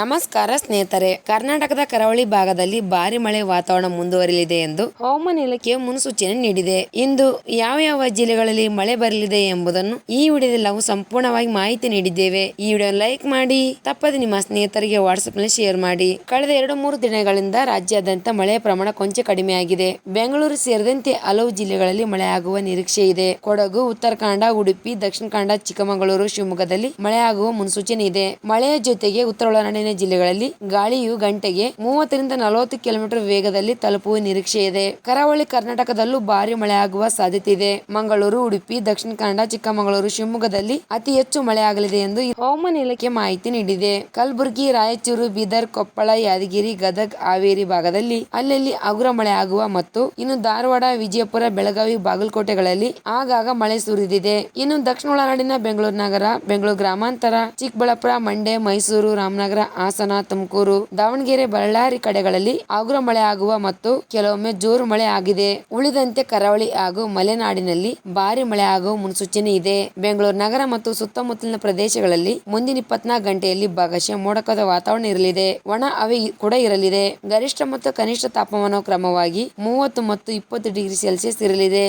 ನಮಸ್ಕಾರ ಸ್ನೇಹಿತರೆ. ಕರ್ನಾಟಕದ ಕರಾವಳಿ ಭಾಗದಲ್ಲಿ ಭಾರಿ ಮಳೆ ವಾತಾವರಣ ಮುಂದುವರಿಯಲಿದೆ ಎಂದು ಹವಾಮಾನ ಇಲಾಖೆಯು ಮುನ್ಸೂಚನೆ ನೀಡಿದೆ. ಇಂದು ಯಾವ ಯಾವ ಜಿಲ್ಲೆಗಳಲ್ಲಿ ಮಳೆ ಬರಲಿದೆ ಎಂಬುದನ್ನು ಈ ವಿಡಿಯೋದಲ್ಲಿ ನಾವು ಸಂಪೂರ್ಣವಾಗಿ ಮಾಹಿತಿ ನೀಡಿದ್ದೇವೆ. ಈ ವಿಡಿಯೋ ಲೈಕ್ ಮಾಡಿ, ತಪ್ಪದೆ ನಿಮ್ಮ ಸ್ನೇಹಿತರಿಗೆ ವಾಟ್ಸ್ಆಪ್ನಲ್ಲಿ ಶೇರ್ ಮಾಡಿ. ಕಳೆದ ಎರಡು ಮೂರು ದಿನಗಳಿಂದ ರಾಜ್ಯಾದ್ಯಂತ ಮಳೆಯ ಪ್ರಮಾಣ ಕೊಂಚ ಕಡಿಮೆಯಾಗಿದೆ ಬೆಂಗಳೂರು ಸೇರಿದಂತೆ ಹಲವು ಜಿಲ್ಲೆಗಳಲ್ಲಿ ಮಳೆ ಆಗುವ ನಿರೀಕ್ಷೆ ಇದೆ. ಕೊಡಗು ಉತ್ತರ ಉಡುಪಿ, ದಕ್ಷಿಣ ಕನ್ನಡ, ಚಿಕ್ಕಮಗಳೂರು, ಶಿವಮೊಗ್ಗದಲ್ಲಿ ಮಳೆ ಆಗುವ ಮುನ್ಸೂಚನೆ ಇದೆ. ಮಳೆಯ ಜೊತೆಗೆ ಉತ್ತರ ಜಿಲ್ಲೆಗಳಲ್ಲಿ ಗಾಳಿಯು ಗಂಟೆಗೆ ಮೂವತ್ತರಿಂದ ನಲವತ್ತು ಕಿಲೋಮೀಟರ್ ವೇಗದಲ್ಲಿ ತಲುಪುವ ನಿರೀಕ್ಷೆ ಇದೆ. ಕರಾವಳಿ ಕರ್ನಾಟಕದಲ್ಲೂ ಭಾರಿ ಮಳೆಯಾಗುವ ಸಾಧ್ಯತೆ ಇದೆ. ಮಂಗಳೂರು, ಉಡುಪಿ, ದಕ್ಷಿಣ ಕನ್ನಡ, ಚಿಕ್ಕಮಗಳೂರು, ಶಿವಮೊಗ್ಗದಲ್ಲಿ ಅತಿ ಹೆಚ್ಚು ಮಳೆಯಾಗಲಿದೆ ಎಂದು ಹವಾಮಾನ ಇಲಾಖೆ ಮಾಹಿತಿ ನೀಡಿದೆ. ಕಲಬುರಗಿ, ರಾಯಚೂರು, ಬೀದರ್, ಕೊಪ್ಪಳ, ಯಾದಗಿರಿ, ಗದಗ್, ಹಾವೇರಿ ಭಾಗದಲ್ಲಿ ಅಲ್ಲಲ್ಲಿ ಹಗುರ ಮಳೆ ಆಗುವ ಮತ್ತು ಇನ್ನು ಧಾರವಾಡ, ವಿಜಯಪುರ, ಬೆಳಗಾವಿ, ಬಾಗಲಕೋಟೆಗಳಲ್ಲಿ ಆಗಾಗ ಮಳೆ ಸುರಿದಿದೆ. ಇನ್ನು ದಕ್ಷಿಣ ಒಳನಾಡಿನ ಬೆಂಗಳೂರು ನಗರ, ಬೆಂಗಳೂರು ಗ್ರಾಮಾಂತರ, ಚಿಕ್ಕಬಳ್ಳಾಪುರ, ಮಂಡ್ಯ, ಮೈಸೂರು, ರಾಮನಗರ ಹಾಸನ, ತುಮಕೂರು, ದಾವಣಗೆರೆ, ಬಳ್ಳಾರಿ ಕಡೆಗಳಲ್ಲಿ ಆಗ್ರ ಮಳೆ ಆಗುವ ಮತ್ತು ಕೆಲವೊಮ್ಮೆ ಜೋರು ಮಳೆ ಆಗಿದೆ. ಉಳಿದಂತೆ ಕರಾವಳಿ ಹಾಗೂ ಮಲೆನಾಡಿನಲ್ಲಿ ಭಾರಿ ಮಳೆ ಆಗುವ ಮುನ್ಸೂಚನೆ ಇದೆ. ಬೆಂಗಳೂರು ನಗರ ಮತ್ತು ಸುತ್ತಮುತ್ತಲಿನ ಪ್ರದೇಶಗಳಲ್ಲಿ ಮುಂದಿನ ಇಪ್ಪತ್ನಾಲ್ಕು ಗಂಟೆಯಲ್ಲಿ ಭಾಗಶಃ ಮೋಡಕದ ವಾತಾವರಣ ಇರಲಿದೆ. ಒಣ ಹವೆ ಕೂಡ ಇರಲಿದೆ. ಗರಿಷ್ಠ ಮತ್ತು ಕನಿಷ್ಠ ತಾಪಮಾನ ಕ್ರಮವಾಗಿ ಮೂವತ್ತು ಮತ್ತು ಇಪ್ಪತ್ತು ಡಿಗ್ರಿ ಸೆಲ್ಸಿಯಸ್ ಇರಲಿದೆ.